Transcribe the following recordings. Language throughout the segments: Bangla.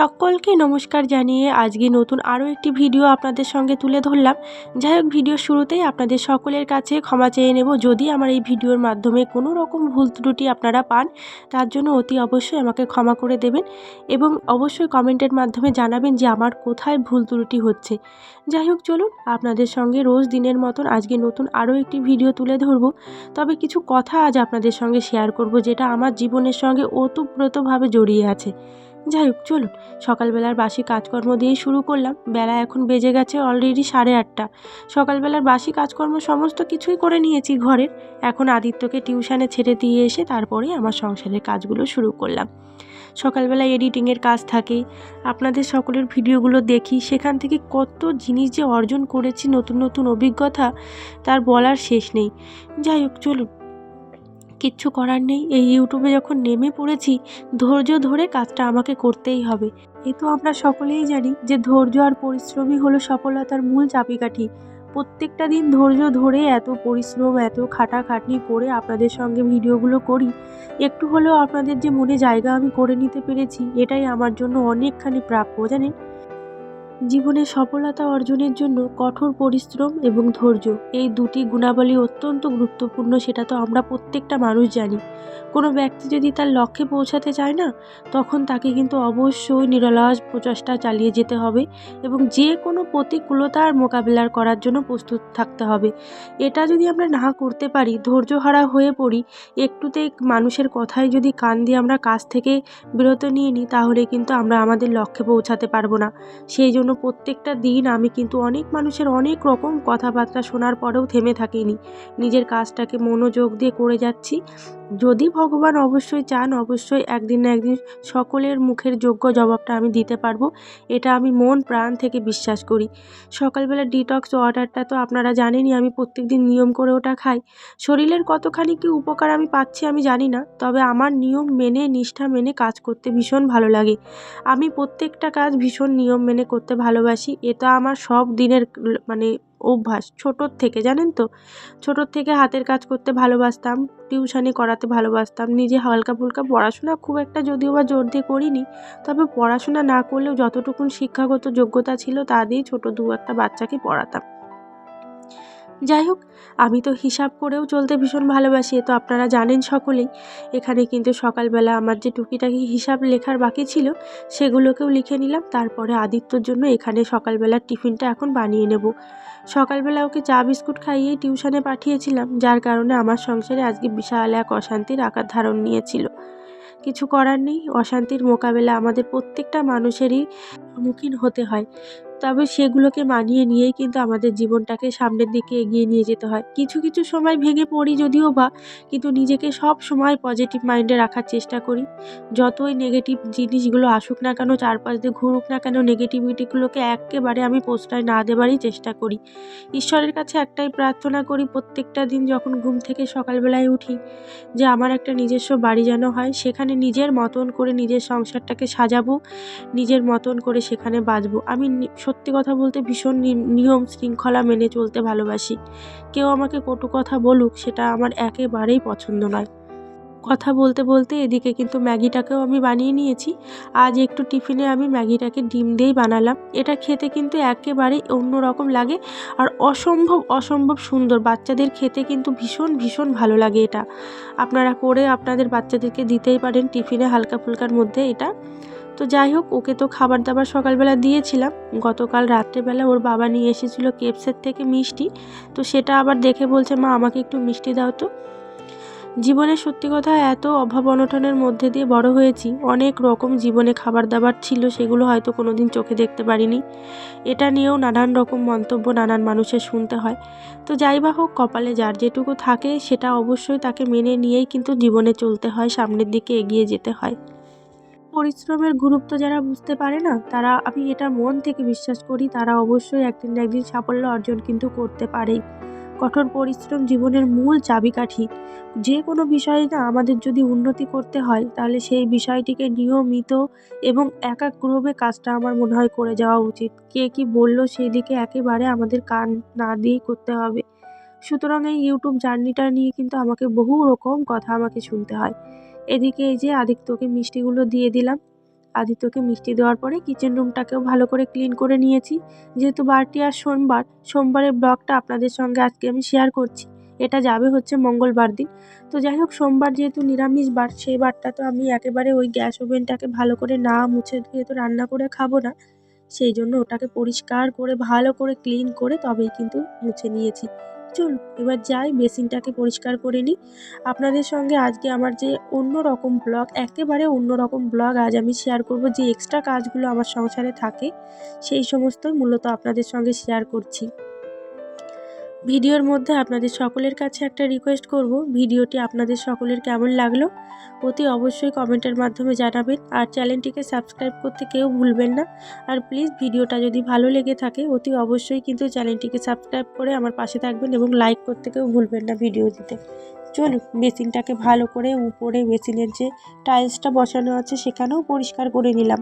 সকলকে নমস্কার জানিয়ে আজকে নতুন আরও একটি ভিডিও আপনাদের সঙ্গে তুলে ধরলাম। যাই হোক ভিডিওর শুরুতেই আপনাদের সকলের কাছে ক্ষমা চেয়ে নেব। যদি আমার এই ভিডিওর মাধ্যমে কোনো রকম ভুল ত্রুটি আপনারা পান, তার জন্য অতি অবশ্যই আমাকে ক্ষমা করে দেবেন এবং অবশ্যই কমেন্টের মাধ্যমে জানাবেন যে আমার কোথায় ভুল ত্রুটি হচ্ছে। যাই হোক, চলুন আপনাদের সঙ্গে রোজ দিনের মতন আজকে নতুন আরও একটি ভিডিও তুলে ধরব। তবে কিছু কথা আজ আপনাদের সঙ্গে শেয়ার করব, যেটা আমার জীবনের সঙ্গে ওতপ্রোতভাবে জড়িয়ে আছে। যাই হোক, চলুন। সকালবেলার বাসি কাজকর্ম দিয়েই শুরু করলাম। বেলা এখন বেজে গেছে অলরেডি সাড়ে আটটা। সকালবেলার বাসি কাজকর্ম সমস্ত কিছুই করে নিয়েছি ঘরের। এখন আদিত্যকে টিউশানে ছেড়ে দিয়ে এসে তারপরেই আমার সংসারের কাজগুলো শুরু করলাম। সকালবেলা এডিটিংয়ের কাজ থাকে। আপনাদের সকলের ভিডিওগুলো দেখি। সেখান থেকে কত জিনিস যে অর্জন করেছি, নতুন নতুন অভিজ্ঞতা, তার বলার শেষ নেই। যাই হোক, চলুন। কিচ্ছু করার নেই। এই ইউটিউবে যখন নেমে পড়েছি, ধৈর্য ধরে কাজটা আমাকে করতেই হবে। এ তো আমরা সকলেই জানি যে ধৈর্য আর পরিশ্রমই হলো সফলতার মূল চাবিকাঠি। প্রত্যেকটা দিন ধৈর্য ধরে এত পরিশ্রম, এত খাটাখাটনি করে আপনাদের সঙ্গে ভিডিওগুলো করি। একটু হলেও আপনাদের যে মনে জায়গা আমি করে নিতে পেরেছি, এটাই আমার জন্য অনেকখানি প্রাপ্য, জানেন? জীবনে সফলতা অর্জনের জন্য কঠোর পরিশ্রম এবং ধৈর্য, এই দুটি গুণাবলী অত্যন্ত গুরুত্বপূর্ণ, সেটা তো আমরা প্রত্যেকটা মানুষ জানি। কোনো ব্যক্তি যদি তার লক্ষ্যে পৌঁছাতে চায় না, তখন তাকে কিন্তু অবশ্যই নিরলস প্রচেষ্টা চালিয়ে যেতে হবে এবং যে কোনো প্রতিকূলতার মোকাবিলার করার জন্য প্রস্তুত থাকতে হবে। এটা যদি আমরা না করতে পারি ধৈর্যহারা হয়ে পড়ি, একটুতে মানুষের কথায় যদি কান দিয়ে আমরা কাজ থেকে বিরত নিয়ে নিই, তাহলে কিন্তু আমরা আমাদের লক্ষ্যে পৌঁছাতে পারব না। সেই জন্য প্রত্যেকটা দিন আমি কিন্তু অনেক মানুষের অনেক রকম কথাবার্তা শোনার পরেও থেমে থাকিনি। নিজের কাজটাকে মনোযোগ দিয়ে করে যাচ্ছি। যদি ভগবান অবশ্যই চান, অবশ্যই একদিন না একদিন সকলের মুখের যোগ্য জবাবটা আমি দিতে পারব। এটা আমি মন প্রাণ থেকে বিশ্বাস করি। সকালবেলা ডিটক্স ওয়াটারটা তো আপনারা জানেনই, আমি প্রত্যেক দিন নিয়ম করে ওটা খাই। শরীরের কতখানি কি উপকার আমি পাচ্ছি আমি জানি না, তবে আমার নিয়ম মেনে, নিষ্ঠা মেনে কাজ করতে ভীষণ ভালো লাগে। আমি প্রত্যেকটা কাজ ভীষণ নিয়ম মেনে করতে ভালোবাসি, এটা আমার সব দিনের মানে অভ্যাস ছোটোর থেকে, জানেন তো? ছোটোর থেকে হাতের কাজ করতে ভালোবাসতাম, টিউশানি করাতে ভালোবাসতাম, নিজে হালকা ফুলকা পড়াশোনা খুব একটা যদিও বা জোর দিয়ে করিনি, তবে পড়াশোনা না করলেও যতটুকুন শিক্ষাগত যোগ্যতা ছিল তা দিয়ে ছোটো দু একটা বাচ্চাকে পড়াতাম। যাই হোক, আমি তো হিসাব করেও চলতে ভীষণ ভালোবাসি তো আপনারা জানেন সকলেই। এখানে কিন্তু সকালবেলা আমার যে টুকিটাকি হিসাব লেখার বাকি ছিল, সেগুলোকেও লিখে নিলাম, তারপরে আদিত্যর জন্য এখানে সকালবেলার টিফিনটা এখন বানিয়ে নেব। সকালবেলা ওকে চা, বিস্কুট খাইয়েই টিউশনে পাঠিয়েছিলাম, যার কারণে আমার সংসারে আজকে বিশাল এক অশান্তির আকার ধারণ নিয়েছিল। কিছু করার নেই, অশান্তির মোকাবেলা আমাদের প্রত্যেকটা মানুষেরই সম্মুখীন হতে হয়। তবে সেগুলোকে মানিয়ে নিয়েই কিন্তু আমাদের জীবনটাকে সামনের দিকে এগিয়ে নিয়ে যেতে হয়। কিছু কিছু সময় ভেঙে পড়ি যদিও বা কিন্তু নিজেকে সব সময় পজিটিভ মাইন্ডে রাখার চেষ্টা করি। যতই নেগেটিভ জিনিসগুলো আসুক না কেন, চারপাশ দিয়ে ঘুরুক না কেন নেগেটিভিটিগুলোকে একেবারে আমি প্রশ্রয় না দেবারই চেষ্টা করি। ঈশ্বরের কাছে একটাই প্রার্থনা করি, প্রত্যেকটা দিন যখন ঘুম থেকে সকালবেলায় উঠি যে আমার একটা নিজস্ব বাড়ি যেন হয়, সেখানে নিজের মতন করে নিজের সংসারটাকে সাজাবো, নিজের মতন করে সেখানে বাঁচবো। আমি সত্যি কথা বলতে ভীষণ নিয়ম শৃঙ্খলা মেনে চলতে ভালোবাসি। কেউ আমাকে কটু কথা বলুক, সেটা আমার একেবারেই পছন্দ নয়। কথা বলতে বলতে এদিকে কিন্তু ম্যাগিটাকেও আমি বানিয়ে নিয়েছি। আজ একটু টিফিনে আমি ম্যাগিটাকে ডিম দিয়েই বানালাম। এটা খেতে কিন্তু একেবারেই অন্য রকম লাগে আর অসম্ভব অসম্ভব সুন্দর। বাচ্চাদের খেতে কিন্তু ভীষণ ভীষণ ভালো লাগে এটা। আপনারা করে আপনাদের বাচ্চাদেরকে দিতেই পারেন টিফিনে হালকা ফুলকার মধ্যে এটা। তো যাই হোক, ওকে তো খাবার দাবার সকালবেলা দিয়েছিলাম। গতকাল রাত্রেবেলা ওর বাবা নিয়ে এসেছিল কেপসের থেকে মিষ্টি। তো সেটা আবার দেখে বলছে, মা, আমাকে একটু মিষ্টি দাও তো। জীবনে সত্যি কথা এত অভাব অনটনের মধ্যে দিয়ে বড় হয়েছি, অনেক রকম জীবনে খাবার দাবার ছিল, সেগুলো হয়তো কোনো দিন চোখে দেখতে পারিনি। এটা নিয়েও নানান রকম মন্তব্য নানান মানুষের শুনতে হয়। তো যাই বা হোক, কপালে যার যেটুকু থাকে, সেটা অবশ্যই তাকে মেনে নিয়েই কিন্তু জীবনে চলতে হয়, সামনের দিকে এগিয়ে যেতে হয়। পরিশ্রমের গুরুত্ব যারা বুঝতে পারে না, তারা, আমি এটা মন থেকে বিশ্বাস করি, তারা অবশ্যই একদিন না একদিন সাফল্য অর্জন কিন্তু করতে পারেই কঠোর পরিশ্রম জীবনের মূল চাবিকাঠি। যে কোনো বিষয়ে না আমাদের যদি উন্নতি করতে হয়, তাহলে সেই বিষয়টিকে নিয়মিত এবং একাগ্রভাবে কাজটা আমার মনে হয় করে যাওয়া উচিত। কে কি বলল সেই দিকে একেবারে আমাদের কান না দিয়েই করতে হবে। সুতরাং এই ইউটিউব জার্নিটা নিয়ে কিন্তু আমাকে বহু রকম কথা আমাকে শুনতে হয়। এদিকে এই যে আদিত্যকে মিষ্টিগুলো দিয়ে দিলাম। আদিত্যকে মিষ্টি দেওয়ার পরে কিচেন রুমটাকেও ভালো করে ক্লিন করে নিয়েছি। যেহেতু বারটি আর সোমবার, সোমবারের ব্লগটা আপনাদের সঙ্গে আজকে আমি শেয়ার করছি। এটা যাবে হচ্ছে মঙ্গলবার দিন। তো যাই হোক, সোমবার যেহেতু নিরামিষ বার, সেই বারটা তো আমি একেবারে ওই গ্যাস ওভেনটাকে ভালো করে না মুছে ধুয়ে তো রান্না করে খাব না। সেই জন্য ওটাকে পরিষ্কার করে, ভালো করে ক্লিন করে তবেই কিন্তু মুছে নিয়েছি। চলুন, এবার যাই বেসিনটাকে পরিষ্কার করে নিই। আপনাদের সঙ্গে আজকে আমার যে অন্য রকম ব্লগ, একেবারে অন্য রকম ব্লগ আজ আমি শেয়ার করব, যে এক্সট্রা কাজগুলো আমার সংসারে থাকে, সেই সমস্তই মূলত আপনাদের সঙ্গে শেয়ার করছি। ভিডিওর মধ্যে আপনাদের সকলের কাছে একটা রিকোয়েস্ট করব, ভিডিওটি আপনাদের সকলের কেমন লাগল অতি অবশ্যই কমেন্টের মাধ্যমে জানাবেন, আর চ্যানেলটিকে সাবস্ক্রাইব করতে কেউ ভুলবেন না। আর প্লিজ ভিডিওটা যদি ভালো লেগে থাকে, অতি অবশ্যই কিন্তু চ্যানেলটিকে সাবস্ক্রাইব করে আমার পাশে থাকবেন এবং লাইক করতে কেউ ভুলবেন না ভিডিও দিতে। চলুন বেসিনটাকে ভালো করে উপরে বেসিনের যে টাইলসটা বসানো আছে, সেখানেও পরিষ্কার করে নিলাম।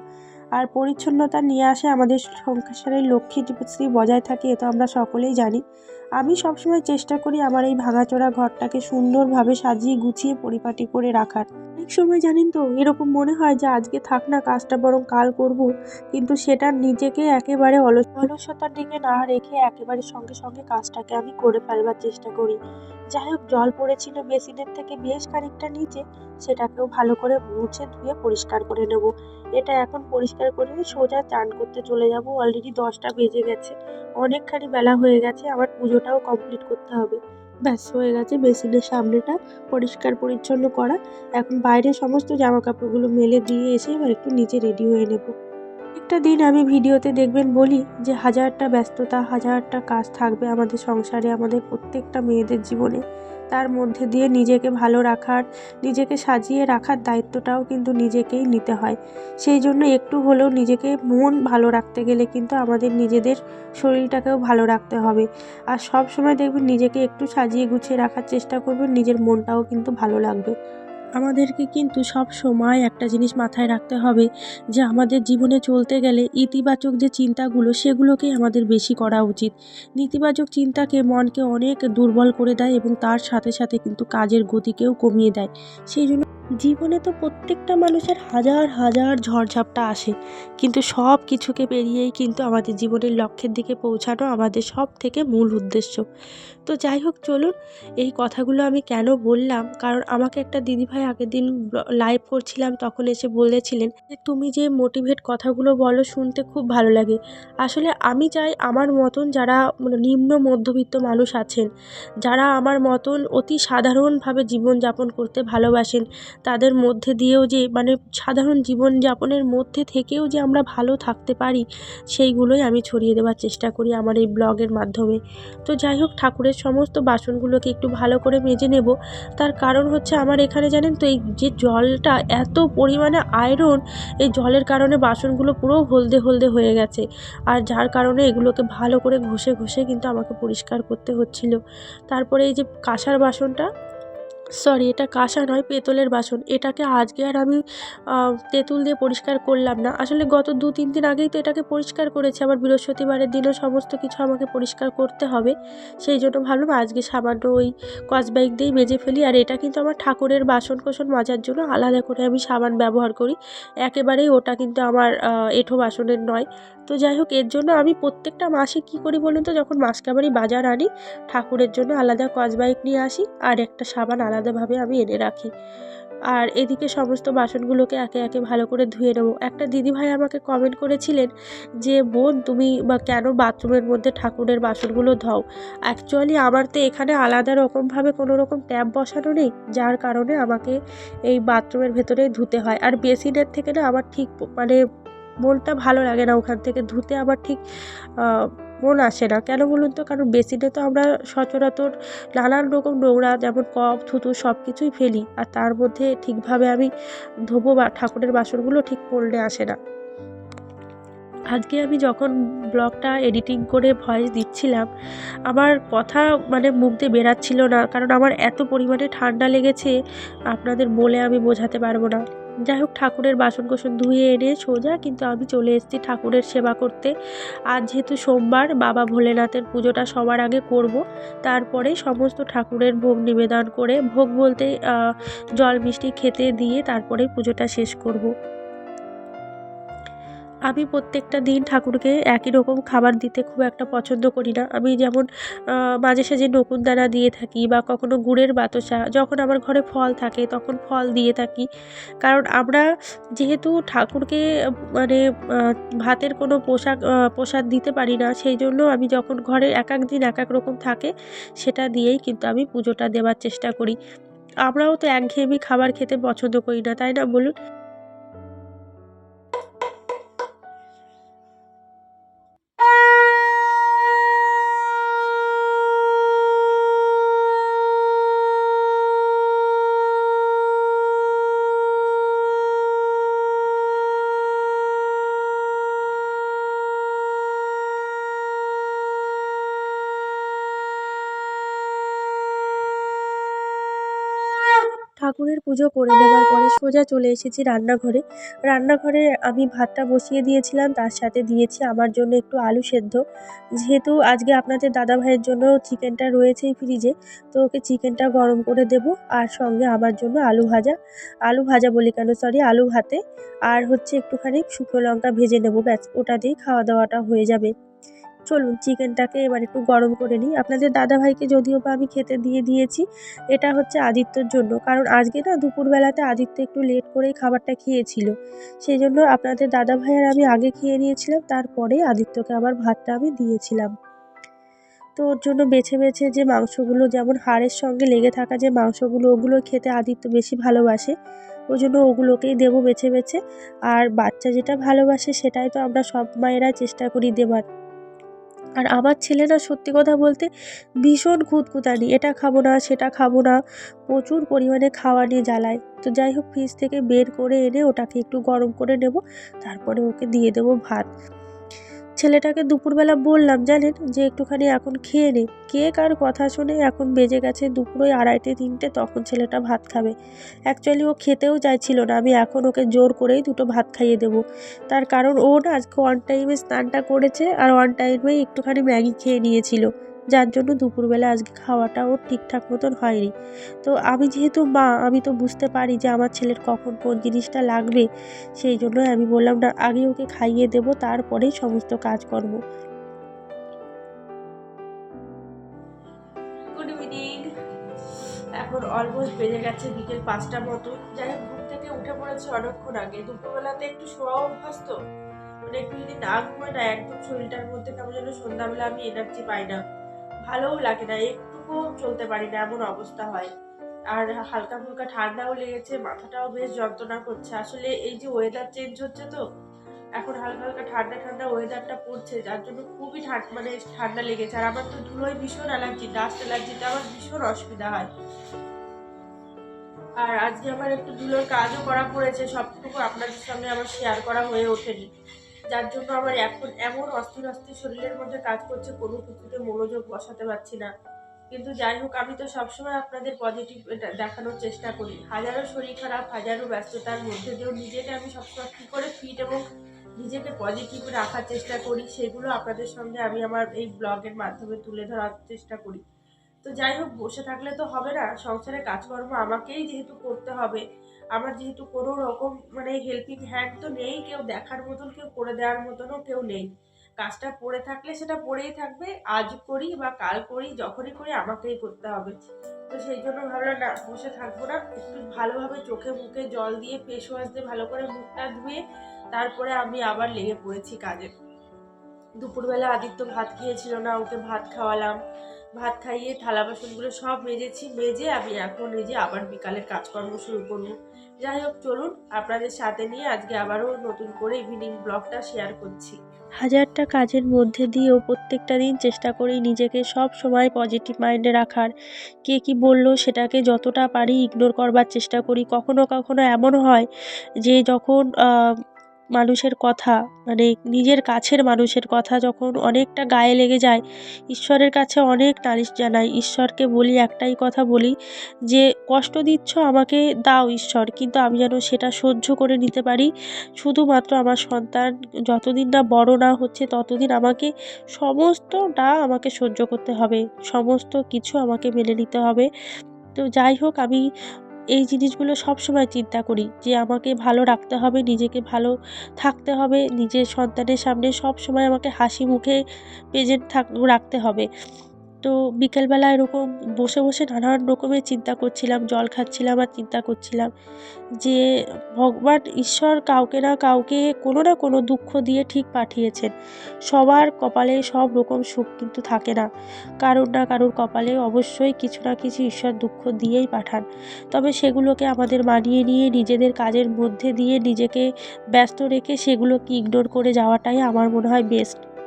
আর পরিচ্ছন্নতা নিয়ে আসে আমাদের সংসারের লক্ষ্মী শ্রী বজায় থাকে, এ তো আমরা সকলেই জানি। আমি সবসময় চেষ্টা করি আমার এই ভাঙাচোরা ঘরটাকে সুন্দরভাবে সাজিয়ে গুছিয়ে পরিপাটি করে রাখার। অনেক সময় জানেন তো, এরকম মনে হয় যে আজকে থাক না, কাজটা বরং কাল করব, কিন্তু সেটা নিজেকে একেবারে অলস, অলসতার দিকে না রেখে একেবারে সঙ্গে সঙ্গে কাজটাকে আমি করে ফেলবার চেষ্টা করি। যাই হোক জল পড়েছিল বেসিনের থেকে বেশ খানিকটা নিচে, সেটাকেও ভালো করে মুছে ধুয়ে পরিষ্কার করে নেব। এটা এখন পরিষ্কার করে সোজা চান করতে চলে যাব। অলরেডি দশটা বেজে গেছে। অনেকখানি বেলা হয়ে গেছে আমার পুজোটাও কমপ্লিট করতে হবে। ব্যাস, হয়ে গেছে বেসিনের সামনেটা পরিষ্কার পরিচ্ছন্ন করা। এখন বাইরে সমস্ত জামা কাপড়গুলো মেলে দিয়ে এসে এবার একটু নিচে রেডি হয়ে নেব। একটা দিন আমি ভিডিওতে দেখবেন বলি যে হাজারটা ব্যস্ততা, হাজারটা কাজ থাকবে আমাদের সংসারে, আমাদের প্রত্যেকটা মেয়েদের জীবনে। তার মধ্যে দিয়ে নিজেকে ভালো রাখার, নিজেকে সাজিয়ে রাখার দায়িত্বটাও কিন্তু নিজেকেই নিতে হয়। সেই জন্য একটু হলেও নিজেকে মন ভালো রাখতে গেলে কিন্তু আমাদের নিজেদের শরীরটাকেও ভালো রাখতে হবে। আর সব সময় দেখবেন নিজেকে একটু সাজিয়ে গুছিয়ে রাখার চেষ্টা করবেন, নিজের মনটাও কিন্তু ভালো লাগবে। আমাদেরকে কিন্তু সব সময় একটা জিনিস মাথায় রাখতে হবে যে আমাদের জীবনে চলতে গেলে ইতিবাচক যে চিন্তাগুলো সেগুলোকেই আমাদের বেশি করা উচিত। নেতিবাচক চিন্তাকে মনকে অনেক দুর্বল করে দেয় এবং তার সাথে সাথে কিন্তু কাজের গতিকেও কমিয়ে দেয়। সেই জন্য জীবনে তো প্রত্যেকটা মানুষের হাজার হাজার ঝড়ঝাপটা আসে। কিন্তু সব কিছুকে পেরিয়েই কিন্তু আমাদের জীবনের লক্ষ্যের দিকে পৌঁছানো আমাদের সব থেকে মূল উদ্দেশ্য। তো যাই হোক, চলুন এই কথাগুলো আমি কেন বললাম? কারণ আমাকে একটা দিদিভাই আগের দিন লাইভ করছিলাম, তখন এসে বলেছিলেন যে, তুমি যে মোটিভেট কথাগুলো বলো শুনতে খুব ভালো লাগে। আসলে আমি চাই আমার মতন যারা মানে নিম্ন মধ্যবিত্ত মানুষ আছেন, যারা আমার মতন অতি সাধারণভাবে জীবনযাপন করতে ভালোবাসেন তাদের মধ্যে দিয়েও যে মানে সাধারণ জীবনযাপনের মধ্যে থেকেও যে আমরা ভালো থাকতে পারি, সেইগুলোই আমি ছড়িয়ে দেওয়ার চেষ্টা করি আমার এই ব্লগের মাধ্যমে। তো যাই হোক, ঠাকুরের সমস্ত বাসনগুলোকে একটু ভালো করে মেজে নেব। তার কারণ হচ্ছে আমার এখানে জানেন তো, এই যে জলটা এত পরিমাণে আয়রন এই জলের কারণে বাসনগুলো পুরো হলদে হলদে হয়ে গেছে। আর যার কারণে এগুলোকে ভালো করে ঘষে ঘষে কিন্তু আমাকে পরিষ্কার করতে হচ্ছিল। তারপরে এই যে কাঁসার বাসনটা সরি এটা কাঁসা নয়, পেতলের বাসন। এটাকে আজকে আর আমি তেঁতুল দিয়ে পরিষ্কার করলাম না। আসলে গত দু তিন দিন আগেই তো এটাকে পরিষ্কার করেছি। আবার বৃহস্পতিবারের দিনও সমস্ত কিছু আমাকে পরিষ্কার করতে হবে। সেই জন্য ভাবলাম আজকে সামান্য ওই কসবাইক দিয়েই মেজে ফেলি। আর এটা কিন্তু আমার ঠাকুরের বাসন কোসন মাজার জন্য আলাদা করে আমি সাবান ব্যবহার করি। একেবারেই ওটা কিন্তু আমার এঁঠো বাসনের নয়। তো যাই হোক, এর জন্য আমি প্রত্যেকটা মাসে কী করি বলুন তো? যখন মাসকাবারি বাজার আনি, ঠাকুরের জন্য আলাদা কসবাইক নিয়ে আসি আর একটা সাবান আলাদাভাবে আমি এনে রাখি। আর এদিকে সমস্ত বাসনগুলোকে একে একে ভালো করে ধুয়ে নেব। একটা দিদিভাই আমাকে কমেন্ট করেছিলেন যে, বোন, তুমি বা কেন বাথরুমের মধ্যে ঠাকুরের বাসনগুলো ধও? অ্যাকচুয়ালি আমার তো এখানে আলাদা রকমভাবে কোনো রকম ট্যাপ বসানো নেই, যার কারণে আমাকে এই বাথরুমের ভেতরেই ধুতে হয়। আর বেসিনের থেকে না আমার ঠিক মানে মনটা ভালো লাগে না ওখান থেকে। ধুতে আবার ঠিক মন আসে না কেন বলুন তো? কারণ বেসিনে তো আমরা সচরাচর নানান রকম নোংরা যেমন কপ থুতু সব কিছুই ফেলি। আর তার মধ্যে ঠিকভাবে আমি ধোবো বা ঠাকুরের বাসনগুলো ঠিক পড়লে আসে না। আজকে আমি যখন ব্লগটা এডিটিং করে ভয়েস দিচ্ছিলাম, আমার কথা মানে মুখ দিয়ে বেরাচ্ছিল না। কারণ আমার এত পরিমাণে ঠান্ডা লেগেছে, আপনাদের বলে আমি বোঝাতে পারব না। যাই হোক ঠাকুরের বাসন কোসন ধুয়ে এনে সোজা কিন্তু আমি চলে এসেছি ঠাকুরের সেবা করতে। আজ যেহেতু সোমবার, বাবা ভোলেনাথের পুজোটা সবার আগে করব। তারপরে সমস্ত ঠাকুরের ভোগ নিবেদন করে, ভোগ বলতে জল মিষ্টি খেতে দিয়ে তারপরে পুজোটা শেষ করব। আমি প্রত্যেকটা দিন ঠাকুরকে একই রকম খাবার দিতে খুব একটা পছন্দ করি না। আমি যেমন মাঝে সাঝে নকুনদানা দিয়ে থাকি বা কখনো গুড়ের বাতাসা, যখন আমার ঘরে ফল থাকে তখন ফল দিয়ে থাকি। কারণ আমরা যেহেতু ঠাকুরকে মানে ভাতের কোনো পোশাক প্রসাদ দিতে পারি না, সেই জন্য আমি যখন ঘরে এক এক দিন এক এক রকম থাকে, সেটা দিয়েই কিন্তু আমি পুজোটা দেওয়ার চেষ্টা করি। আমরাও তো একঘেয়েমি খাবার খেতে পছন্দ করি না, তাই না বলুন? পুজো করে নেবার পরে সোজা চলে এসেছি রান্নাঘরে। রান্নাঘরে আমি ভাতটা বসিয়ে দিয়েছিলাম, তার সাথে দিয়েছি আমার জন্য একটু আলু সেদ্ধ। যেহেতু আজকে আপনাদের দাদা ভাইয়ের জন্য চিকেনটা রয়েছেই ফ্রিজে, তো ওকে চিকেনটা গরম করে দেব আর সঙ্গে আমার জন্য আলু ভাজা। আলু ভাজা বলি কেন সরি আলু ভাতে। আর হচ্ছে একটুখানি শুকনো লঙ্কা ভেজে নেব, ব্যাস, ওটা দিয়েই খাওয়া দাওয়াটা হয়ে যাবে। চলুন চিকেনটাকে এবার একটু গরম করে নিই। আপনাদের দাদাভাইকে যদিও বা আমি খেতে দিয়ে দিয়েছি, এটা হচ্ছে আদিত্যর জন্য। কারণ আজকে না দুপুরবেলাতে আদিত্য একটু লেট করেই খাবারটা খেয়েছিল। সেই জন্য আপনাদের দাদাভাই আর আমি আগে খেয়ে নিয়েছিলাম, তারপরে আদিত্যকে আবার ভাতটা আমি দিয়েছিলাম। তো ওর জন্য বেছে বেছে যে মাংসগুলো, যেমন হাড়ের সঙ্গে লেগে থাকা যে মাংসগুলো, ওগুলো খেতে আদিত্য বেশি ভালোবাসে। ওই জন্য ওগুলোকেই দেবো বেছে বেছে। আর বাচ্চা যেটা ভালোবাসে, সেটাই তো আমরা সব মায়েরা চেষ্টা করি দেবার। আর আমার ছেলেরা সত্যি কথা বলতে ভীষণ খুঁতখুঁতানি, এটা খাব না, সেটা খাব না, প্রচুর পরিমাণে খাওয়া নিয়ে জ্বালায়। তো যাই হোক ফ্রিজ থেকে বের করে এনে ওটাকে একটু গরম করে নেব, তারপরে ওকে দিয়ে দেবো ভাত। ছেলেটাকে দুপুরবেলা বললাম, জানেন, যে একটুখানি এখন খেয়ে নে। কেক আর কথা শুনে এখন বেজে গেছে দুপুরে আড়াইটে, তিনটে, তখন ছেলেটা ভাত খাবে। অ্যাকচুয়ালি ও খেতেও চাইছিল না, আমি এখন ওকে জোর করেই দুটো ভাত খাইয়ে দেব। তার কারণ ও না আজকে ওয়ান টাইমে স্নানটা করেছে আর ওয়ান টাইমেই একটুখানি ম্যাগি খেয়ে নিয়েছিল। যার জন্য দুপুরবেলা আজকে খাওয়াটা ওর ঠিকঠাক মতন হয়নি। তো আমি যেহেতু মা, আমি তো বুঝতে পারি যে আমার ছেলের কখন কোন জিনিসটা লাগবে, সেই জন্যই আমি বললাম না, আগে ওকে খাইয়ে দেবো, তারপরেই সমস্ত কাজ করব এখন অলমোস্ট বেজে গেছে বিকেল পাঁচটা মতো। যাই হোক, ঘুম থেকে উঠে পড়েছে অনেকক্ষণ আগে। দুপুরবেলাতে একটু শোয়া অভ্যাস তো মানে একটু যদি না ঘুমে না, একদম শরীরটার মধ্যে কেমন যেন সন্ধ্যাবেলা আমি এনার্জি পাই না। ভালোও লাগে না একটুকু চলতে পারি না, এমন অবস্থা হয়। আর হালকা ফুলকা ঠান্ডাও লেগেছে, মাথাটাও বেশ যন্ত্রণা করছে। আসলে এই যে ওয়েদার চেঞ্জ হচ্ছে তো, এখন হালকা হালকা ঠান্ডা ঠান্ডা ওয়েদারটা পড়ছে, যার জন্য খুবই ঠান্ডা মানে ঠান্ডা লেগেছে। আর আমার তো ধুলোয় ভীষণ অ্যালার্জি ডাস্ট অ্যালার্জিতে আমার ভীষণ অসুবিধা হয়। আর আজকে আমার একটু ধুলোর কাজও করা পড়েছে, সবটুকু আপনাদের সঙ্গে আমার শেয়ার করা হয়ে ওঠেনি। যার জন্য আমার এখন এমন অস্থির অস্থির শরীরের মধ্যে কাজ করছে, কোনো কিছুতে মনোযোগ বসাতে পারছি না। কিন্তু যাই হোক, আমি তো সবসময় আপনাদের পজিটিভ দেখানোর চেষ্টা করি। হাজারো শরীর খারাপ, হাজারো ব্যস্ততার মধ্যে দিয়েও নিজেকে আমি সবসময় কী করে ফিট এবং নিজেকে পজিটিভ রাখার চেষ্টা করি, সেগুলো আপনাদের সঙ্গে আমি আমার এই ব্লগের মাধ্যমে তুলে ধরার চেষ্টা করি। তো যাই হোক, বসে থাকলে তো হবে না। সংসারে কাজকর্ম আমাকেই যেহেতু করতে হবে। আমার যেহেতু কোনো রকম মানে হেল্পিং হ্যান্ড তো নেই। কেউ দেখার মতন, কেউ করে দেওয়ার মতনও কেউ নেই। কাজটা পড়ে থাকলে সেটা পড়েই থাকবে। আজ করি বা কাল করি, যখনই করি আমাকেই করতে হবে। তো সেই জন্য ভাবলাম, না, বসে থাকব না। একটু ভালোভাবে চোখে মুখে জল দিয়ে ফেস ওয়াশ দিয়ে ভালো করে মুখটা ধুয়ে তারপরে আমি আবার লেগে পড়েছি কাজে। দুপুরবেলা আদিত্য ভাত খেয়েছিল না, ওকে ভাত খাওয়ালাম। ভাত খাইয়ে, থালা বাসনগুলো সব মেজেছি, মেজে আমি এখন এই যে আবার বিকালের কাজকর্ম শুরু করব। যাই হোক, চলুন আপনাদের সাথে নিয়ে আজকে আবারও নতুন করে ইভিনিং ব্লগটা শেয়ার করছি। হাজারটা কাজের মধ্যে দিয়েও প্রত্যেকটা দিন চেষ্টা করি নিজেকে সব সময় পজিটিভ মাইন্ডে রাখার। কে কি বলল সেটাকে যতটা পারি ইগনোর করবার চেষ্টা করি। কখনো কখনো এমন হয় যে যখন মানুষের কথা মানে নিজের কাছের মানুষের কথা যখন অনেকটা গায়ে লেগে যায়, ঈশ্বরের কাছে অনেক নালিশ জানাই। ঈশ্বরকে বলি, একটাই কথা বলি যে, কষ্ট দিচ্ছ আমাকে দাও ঈশ্বর, কিন্তু আমি যেন সেটা সহ্য করে নিতে পারি। শুধুমাত্র আমার সন্তান যতদিন না বড় না হচ্ছে, ততদিন আমাকে সমস্তটা আমাকে সহ্য করতে হবে, সমস্ত কিছু আমাকে মেনে নিতে হবে। তো যাই হোক, আমি এই জিনিসগুলো সব সময় চিন্তা করি যে আমাকে ভালো রাখতে হবে, নিজেকে ভালো থাকতে হবে, নিজের সন্তানের সামনে সব সময় আমাকে হাসি মুখে প্রেজেন্ট থাক, রাখতে হবে। তো বিকেলবেলা এরকম বসে বসে নানান রকমের চিন্তা করছিলাম, জল খাচ্ছিলাম আর চিন্তা করছিলাম যে ভগবান, ঈশ্বর কাউকে না কাউকে কোনো না কোনো দুঃখ দিয়ে ঠিক পাঠিয়েছেন। সবার কপালে সব রকম সুখ কিন্তু থাকে না। কারোর না কারোর কপালে অবশ্যই কিছু না কিছু ঈশ্বর দুঃখ দিয়েই পাঠান। তবে সেগুলোকে আমাদের মানিয়ে নিয়ে, নিজেদের কাজের মধ্যে দিয়ে নিজেকে ব্যস্ত রেখে সেগুলোকে ইগনোর করে যাওয়াটাই আমার মনে হয় বেস্ট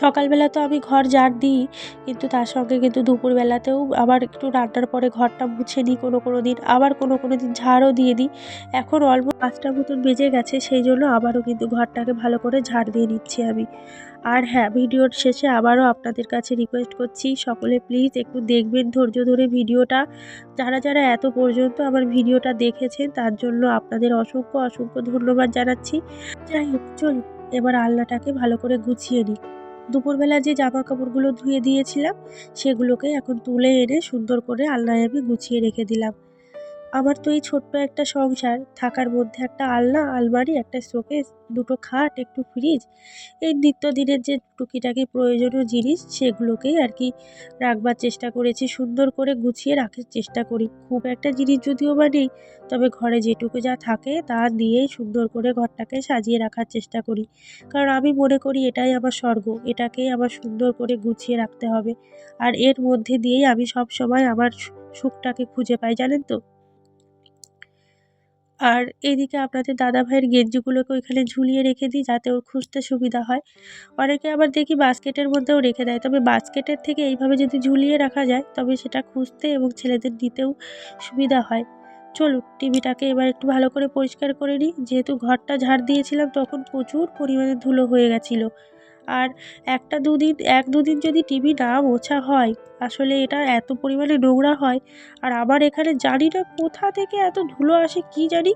সকালবেলা তো আমি ঘর ঝাড় দিই, কিন্তু তার সঙ্গে কিন্তু দুপুরবেলাতেও আবার একটু রান্নার পরে ঘরটা মুছে নিই কোনো কোনো দিন, আবার কোনো কোনো দিন ঝাড়ও দিয়ে দিই। এখন অল্প পাঁচটা মতন বেজে গেছে, সেই জন্য আবারও কিন্তু ঘরটাকে ভালো করে ঝাড় দিয়ে নিচ্ছি আমি। আর হ্যাঁ ভিডিওর শেষে আবারও আপনাদের কাছে রিকোয়েস্ট করছি, সকলে প্লিজ একটু দেখবেন ধৈর্য ধরে ভিডিওটা। যারা যারা এত পর্যন্ত আমার ভিডিওটা দেখেছেন, তার জন্য আপনাদের অসংখ্য অসংখ্য ধন্যবাদ জানাচ্ছি। যাই হোক, চলুন, এবার আলনাটাকে ভালো করে গুছিয়ে নিই। দুপুরবেলা যে জামা কাপড়গুলো ধুয়ে দিয়েছিলাম, সেগুলোকে এখন তুলে এনে সুন্দর করে আলনায় আমি গুছিয়ে রেখে দিলাম। আমার তো এই ছোট্ট একটা সংসার, থাকার মধ্যে একটা আলনা, আলমারি, একটা শোকেস, দুটো খাট, একটু ফ্রিজ এই নিত্যদিনের যে টুকিটাকি প্রয়োজনীয় জিনিস, সেগুলোকেই আর কি রাখবার চেষ্টা করেছি, সুন্দর করে গুছিয়ে রাখার চেষ্টা করি। খুব একটা জিনিস যদিও বা নেই, তবে ঘরে যেটুকু যা থাকে তা দিয়েই সুন্দর করে ঘরটাকে সাজিয়ে রাখার চেষ্টা করি। কারণ আমি মনে করি এটাই আমার স্বর্গ, এটাকেই আমার সুন্দর করে গুছিয়ে রাখতে হবে। আর এর মধ্যে দিয়েই আমি সব সময় আমার সুখটাকে খুঁজে পাই, জানেন তো? আর এদিকে আপনাদের দাদা ভাইয়ের গেঞ্জিগুলোকে ওইখানে ঝুলিয়ে রেখে দিই যাতে ওর খুঁজতে সুবিধা হয়। অনেকে আবার দেখি বাস্কেটের মধ্যেও রেখে দেয়। তবে বাস্কেটের থেকে এইভাবে যদি ঝুলিয়ে রাখা যায়, তবে সেটা খুঁজতে এবং ছেলেদের দিতেও সুবিধা হয়। চলুন, টিভিটাকে এবার একটু ভালো করে পরিষ্কার করে নিই। যেহেতু ঘরটা ঝাড় দিয়েছিলাম, তখন প্রচুর পরিমাণে ধুলো হয়ে গেছিল। আর একটা দুদিন, এক দুদিন যদি টিভি না মোছা হয়, আসলে এটা এত পরিমাণে নোংরা হয়। আর আবার এখানে জানি না কোথা থেকে এত ধুলো আসে, কি জানি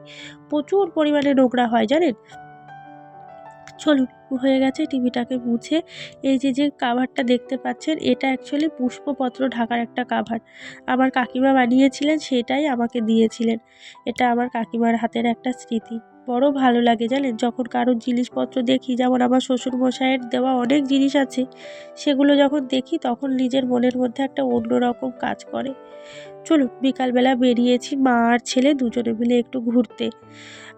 প্রচুর পরিমাণে নোংরা হয়, জানেন? চলুন, হয়ে গেছে টিভিটাকে মুছে। এই যে যে কাভারটা দেখতে পাচ্ছেন, এটা অ্যাকচুয়ালি পুষ্পপত্র ঢাকার একটা কাভার আমার কাকিমা বানিয়েছিলেন, সেটাই আমাকে দিয়েছিলেন। এটা আমার কাকিমার হাতের একটা স্মৃতি। বড় ভালো লাগে জানেন? যখন কারোর জিনিসপত্র দেখি, যেমন আমার শ্বশুরমশাইয়ের দেওয়া অনেক জিনিস আছে, সেগুলো যখন দেখি তখন নিজের মনের মধ্যে একটা অন্যরকম কাজ করে। চলুন, বিকালবেলা বেরিয়েছি, মা আর ছেলে দুজনে মিলে একটু ঘুরতে।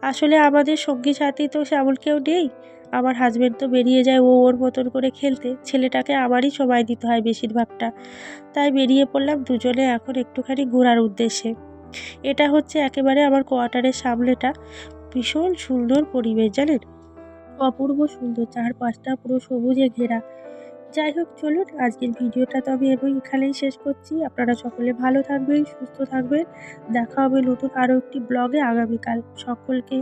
আসলে আমাদের সঙ্গী সাথী তো সেমন কেউ নেই। আমার হাজব্যান্ড তো বেরিয়ে যায় ও ওর মতন করে খেলতে। ছেলেটাকে আমারই সময় দিতে হয় বেশিরভাগটা। তাই বেরিয়ে পড়লাম দুজনে এখন একটুখানি ঘোরার উদ্দেশ্যে। এটা হচ্ছে একেবারে আমার কোয়ার্টারের সামনেটা। ভীষণ সুন্দর পরিবেশ জানেন? অপূর্ব সুন্দর, চারপাশটা পুরো সবুজে ঘেরা। যাই হোক, চলুন আজকের ভিডিওটা তো আমি এবং এখানেই শেষ করছি। আপনারা সকলে ভালো থাকবেন, সুস্থ থাকবেন। দেখা হবে নতুন আরও একটি ব্লগে আগামীকাল। সকলকে